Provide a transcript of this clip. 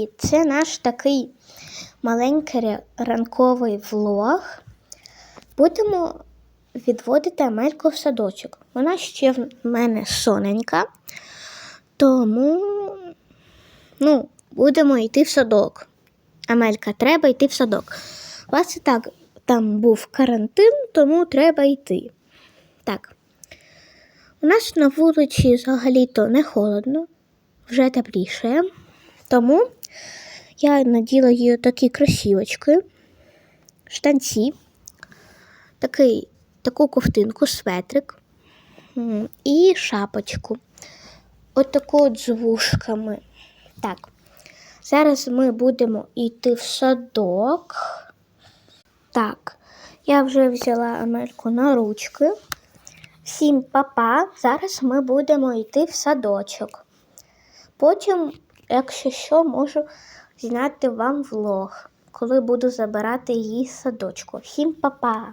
І це наш такий маленький ранковий влог. Будемо відводити Амельку в садочок. Вона ще в мене соненька, тому ну, будемо йти в садок. Амелька, треба йти в садок. У вас і так там був карантин, тому треба йти. Так. У нас на вулиці взагалі-то не холодно, вже тепліше. Тому я наділа їй такі кросівочки, штанці, такий, таку ковтинку, светрик і шапочку. От от з вушками. Так. Зараз ми будемо йти в садок. Так, я вже взяла Амельку на ручки. Всім папа. Зараз ми будемо йти в садочок. Потім, якщо що, можу зняти вам влог, коли буду забирати її з садочку. Всім папа!